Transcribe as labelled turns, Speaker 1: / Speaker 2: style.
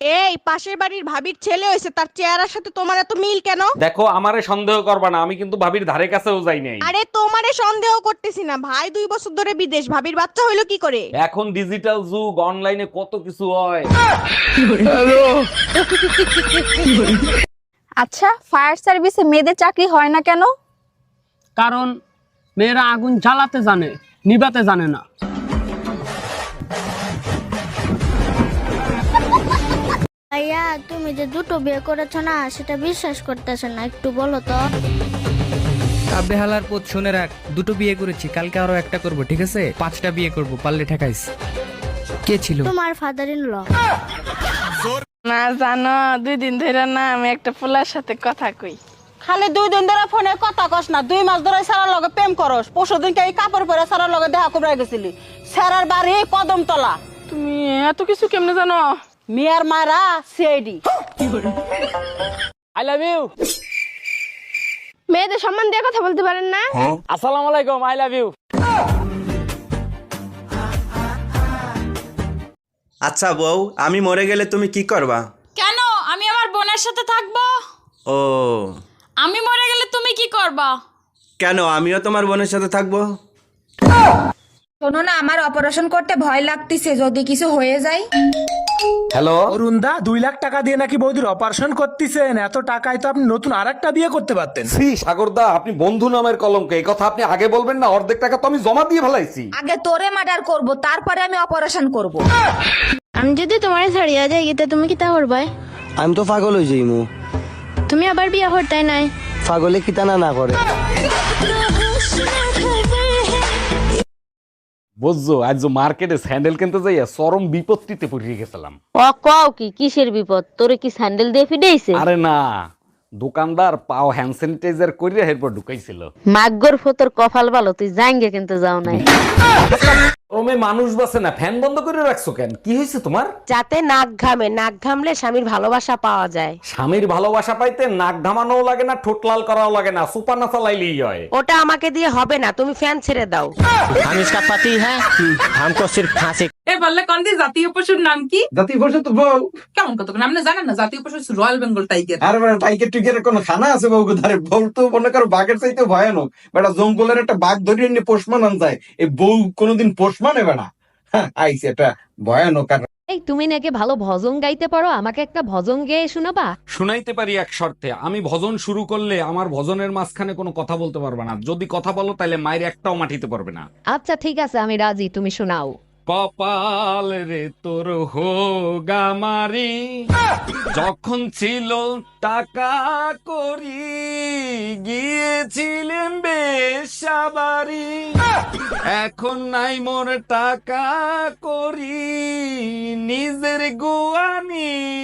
Speaker 1: এই পাশের বাড়ির ভাবির ছেলে হয়েছে তার চেহারার সাথে তোমার এত মিল কেন?
Speaker 2: দেখো আমারে সন্দেহ করবা না আমি কিন্তু ভাবির ধারে কাছেও যাই নাই।
Speaker 1: আরে তোমারে সন্দেহ করতেছি না ভাই দুই বছর ধরে বিদেশ ভাবির বাচ্চা হইল কি করে?
Speaker 2: এখন ডিজিটাল যুগ অনলাইনে কত কিছু হয়।
Speaker 3: আচ্ছা ফায়ার সার্ভিসে মেয়েদের চাকরি হয় না কেন?
Speaker 4: কারণ মেয়েরা আগুন জ্বালাতে জানে নিবাতে জানে না।
Speaker 5: ভাইয়া তুমি যে দুটো বিয়ে করেছ না সেটা বিশ্বাস করতেছে না একটু বলো তো।
Speaker 6: আবে হালার পোত শুনে রাখ দুটো বিয়ে করেছি কালকে আরও একটা করব ঠিক আছে? পাঁচটা বিয়ে করব পারলে ঠেকাইস। কে ছিল?
Speaker 5: তোমার ফাদার ইন ল
Speaker 7: না জানো দুই দিন ধরে না আমি একটা পোলার সাথে কথা কই।
Speaker 8: খালি দুই দিন ধরে ফোনে কথা কস না দুই মাস ধরে সারার লগে প্রেম করস। পরশু দিনকে এই কাপড় পরে সারার লগে দেখা কুবরা গেছিলি। সারার বাড়ি কদম তলা
Speaker 7: তুমি এত কিছু কেমনে জানো?
Speaker 8: মিয়ার মারা সিআইডি।
Speaker 4: আই লাভ ইউ
Speaker 3: মেয়েদের সম্মান দিয়ে কথা বলতে পারেন না?
Speaker 4: আসসালামু আলাইকুম আই লাভ ইউ
Speaker 9: আচ্ছা বউ আমি মরে গেলে তুমি কি করবা?
Speaker 7: কেন? আমি আমার বোনের সাথে থাকব?
Speaker 9: ও।
Speaker 7: আমি মরে গেলে তুমি কি করবা?
Speaker 9: কেন? আমিও তোমার বোনের সাথে থাকব?
Speaker 10: শোনো না আমার অপারেশন করতে ভয় লাগতেছে যদি কিছু হয়ে যায়।
Speaker 2: হ্যালো?
Speaker 11: অরুণদা দুই লাখ টাকা দিয়ে নাকি বৌদির অপারেশন করতেছেন? এত টাকায় তো আপনি নতুন আর একটা বিয়ে করতে পারতেন।
Speaker 2: শ্রী সাগরদা আপনি বন্ধু নামের কলঙ্ক এই কথা আপনি আগে বলবেন না অর্ধেক টাকা তো আমি জমা দিয়ে ফেলাইছি।
Speaker 10: আগে তোরে মার্ডার করব তারপরে আমি অপারেশন করব।
Speaker 5: আমি যদি তোমার ছাড়িয়া যাই গিয়ে তুমি কি তা করবাই?
Speaker 6: আমি তো পাগল হয়ে যাইমু।
Speaker 5: তুমি আবার বিয়া করতাই নাই।
Speaker 6: পাগলে কি টানা না করে।
Speaker 2: বুঝছ আজ মার্কেটে স্যান্ডেল কিনতে যাইয়া চরম বিপত্তিতে পড়িয়ে গেছিলাম।
Speaker 7: ও কও কি কিসের বিপদ? তোরে কি স্যান্ডেল দিয়ে ফিডেইছে
Speaker 2: আরে না দোকানদার পাও হ্যান্ড স্যানিটাইজার করিয়া এরপর ঢুকাইছিল।
Speaker 7: মাগ্গর ফতর কপাল ভালো তুই জাঙ্গে কিন্তু যাও নাই।
Speaker 2: গরমে মানুষ বাসে না ফ্যান বন্ধ করে রাখছো কেন কি হয়েছে তোমার
Speaker 7: যাতে নাক ঘামে নাক ঘামলে স্বামীর ভালোবাসা পাওয়া যায়
Speaker 2: স্বামীর ভালোবাসা পাইতে নাক ঘামানোও লাগে না ঠোঁট লাল করাও লাগে না সুপার না চালাইলেই হয়
Speaker 7: ওটা আমাকে দিয়ে হবে না তুমি ফ্যান ছেড়ে দাও
Speaker 6: हम इसका पति है हमको सिर्फ फांसी
Speaker 7: এ বললে কন্দি জাতীয় পশুর নাম কি
Speaker 11: জাতীয় পশু তো বউ
Speaker 7: কেমন কত নাম জানেন না জাতীয় পশু রয়্যাল বেঙ্গল টাইগার
Speaker 11: আর বেটা টাইগার টুইগারের কোনো খানা আছে বউ ধারে বউ তো মনে করো বাঘের চাইতে ভয়ানক বেটা জঙ্গলের একটা বাঘ ধরিয়ে নিয়ে পোষমান আন যায় এই বউ কোনোদিন পোষমানে বেড়া হ্যাঁ আইসি একটা ভয়ানক আর
Speaker 7: এই তুমি নাকি ভালো ভজন গাইতে পারো? আমাকে একটা ভজন গেয়ে শোনাবা?
Speaker 2: শুনাইতে পারি এক শর্তে। আমি ভজন শুরু করলে আমার ভজনের মাঝখানে কোনো কথা বলতে পারবে না। যদি কথা বলো তাহলে মায়ের একটাও মাটিতে পারবে না।
Speaker 7: আচ্ছা ঠিক আছে আমি রাজি তুমি শোনাও।
Speaker 2: কপাল রে তোর হোগামারি যখন ছিল টাকা করি গিয়েছিলেন বেশাবারি এখন নাই মোর টাকা করি নিজের গোয়া নিজে